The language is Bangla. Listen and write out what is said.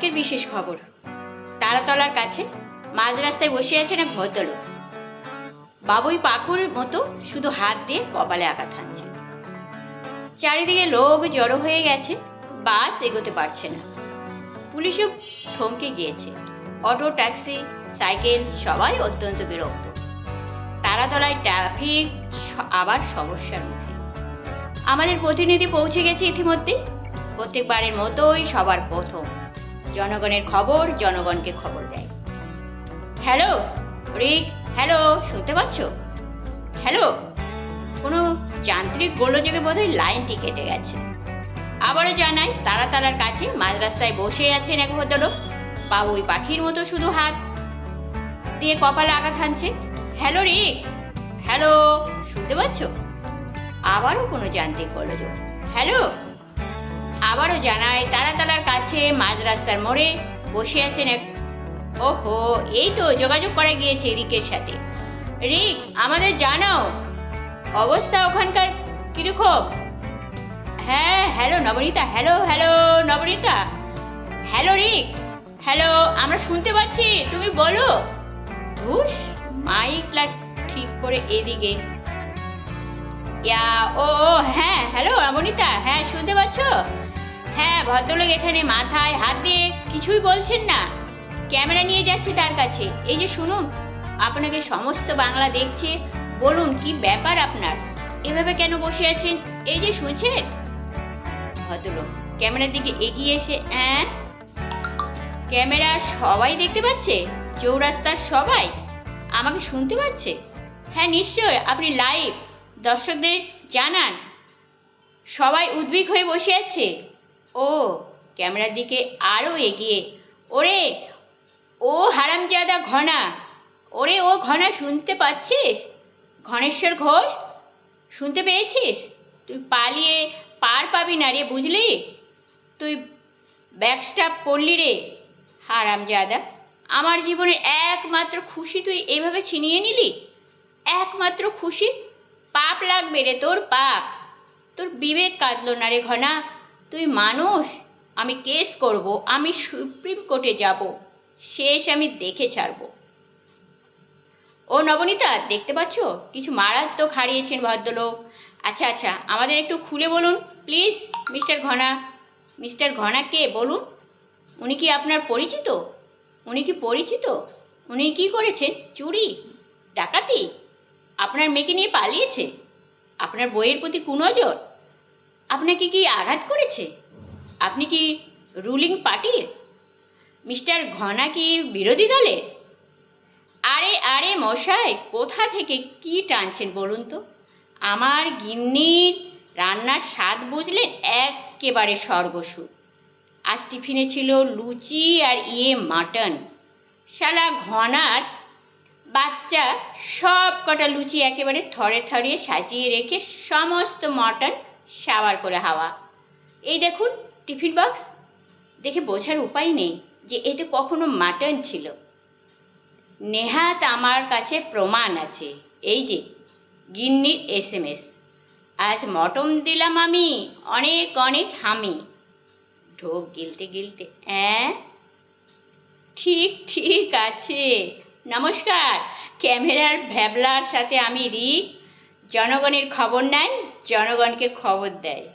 আজকের বিশেষ খবর। তারাতলার কাছে মাঝ রাস্তায় বসে আছেন এক ভদ্রলোক। বাবুই পাখুর মতো শুধু হাত দিয়ে কপালে আঘাত হানছে। চারিদিকে লোক জড়ো হয়ে গেছে, বাস এগোতে পারছে না। পুলিশও থমকে গিয়েছে। অটো, ট্যাক্সি, সাইকেল সবাই অত্যন্ত বিরক্ত। তারাতলায় ট্রাফিক আবার সমস্যার মুখে। আমাদের প্রতিনিধি পৌঁছে গেছে ইতিমধ্যে প্রত্যেকবারের মতোই সবার প্রথম। জনগণের খবর জনগণকে খবর দেয়। হ্যালো, রিক, হ্যালো, শুনতে পাচ্ছ? হ্যালো, কোনো যান্ত্রিক গোলযোগে বোধহয় লাইনটি কেটে গেছে। আবারও জানাই তারা তারার কাছে মাঝ রাস্তায় বসে আছেন এক ভদ্রলোক। বাবুই পাখির মতো শুধু হাত দিয়ে কপালে আঘাত হানছে হ্যালো, রিক, হ্যালো, শুনতে পাচ্ছ? আবারও কোনো যান্ত্রিক গোলযোগ। হ্যালো, আবারও জানায় তারাতলার কাছে মাঝ রাস্তার মোড়ে বসে আছেন এক ওহো, এই তো যোগাযোগ করা গিয়েছে রিকের সাথে। রিক, আমাদের জানাও। অবস্থা ওখানকার কীরকম? হ্যাঁ hello Nabanita, hello hello Nabanita. Hello Rick, hello, আমরা শুনতে পাচ্ছি, তুমি বলো। ঘুষ মাইকলা ঠিক করে এদিকে। ইয়া, ও হ্যাঁ হ্যালো রমণিতা হ্যাঁ শুনতে পাচ্ছ? হ্যাঁ ভদ্রলোক এখানে মাথায় হাত দিয়ে কিছুই বলছেন না। ক্যামেরা নিয়ে যাচ্ছে তার কাছে। এই যে শুনুন, আপনাকে সমস্ত বাংলা দেখছে, বলুন কি ব্যাপার আপনার? এভাবে কেন বসে আছেন? এই যে শুনছেন? ভদ্রলোক, ক্যামেরার দিকে এগিয়ে এসে হ্যাঁ ক্যামেরা সবাই দেখতে পাচ্ছে? চৌরাস্তার সবাই? আমাকে শুনতে পাচ্ছে? হ্যাঁ নিশ্চয়, আপনি লাইভ দর্শকদের জানান। সবাই উদ্বিগ হয়ে বসে আছে। ও, ক্যামেরার দিকে আরও এগিয়ে। ওরে, ও হারামজাদা ঘনা। ওরে, ও ঘনা, শুনতে পাচ্ছিস? ঘনেশ্বর ঘোষ, শুনতে পেয়েছিস? তুই পালিয়ে পার পাবি না রে, বুঝলি? তুই ব্যাকস্টাপ করলি রে, হারামজাদা। আমার জীবনের একমাত্র খুশি তুই এভাবে ছিনিয়ে নিলি? একমাত্র খুশি? পাপ লাগবে রে তোর পাপ। তোর বিবেক কাঁদলো না রে ঘনা। তুই মানুষ? আমি কেস করব, আমি সুপ্রিম কোর্টে যাব, শেষ আমি দেখে ছাড়বো। ও নবনীতা, দেখতে পাচ্ছ? কিছু মারাত্মক হারিয়েছেন ভদ্রলোক। আচ্ছা আচ্ছা আমাদের একটু খুলে বলুন please mister Ghana. Mister Ghana কে, বলুন? উনি কি আপনার পরিচিত? উনি কি পরিচিত? উনি কি করেছেন? চুরি? ডাকাতি? আপনার মেয়েকে নিয়ে পালিয়েছে? আপনার বইয়ের প্রতি কুনজর? আপনাকে কি আঘাত করেছে? আপনি কি রুলিং পার্টির মিস্টার ঘনা কি বিরোধী দলের আরে আরে মশাই, কোথা থেকে কি টানছেন বলুন তো? আমার গিন্নির রান্নার স্বাদ বুঝলেন একেবারে স্বর্গসুখ। আজ টিফিনে ছিল লুচি আর ইয়ে মাটন। শালা ঘনার বাচ্চা সব কটা লুচি একেবারে থরে থরে সাজিয়ে রেখে সমস্ত মটন সাবার করে হাওয়া। এই দেখুন, টিফিন বক্স দেখে বোঝার উপায় নেই যে এতে কখনো মাটন ছিল। নেহাত আমার কাছে প্রমাণ আছে। এই যে, গিন্নির এস এম এস আজ মটন দিলাম আমি, অনেক অনেক হামি। ঢোক গিলতে গিলতে, অ্যাঁ? ঠিক ঠিক আছে। নমস্কার, ক্যামেরার ভ্যাবলার সাথে আমি রি জনগণের খবর নাই জনগণকে খবর দেয়।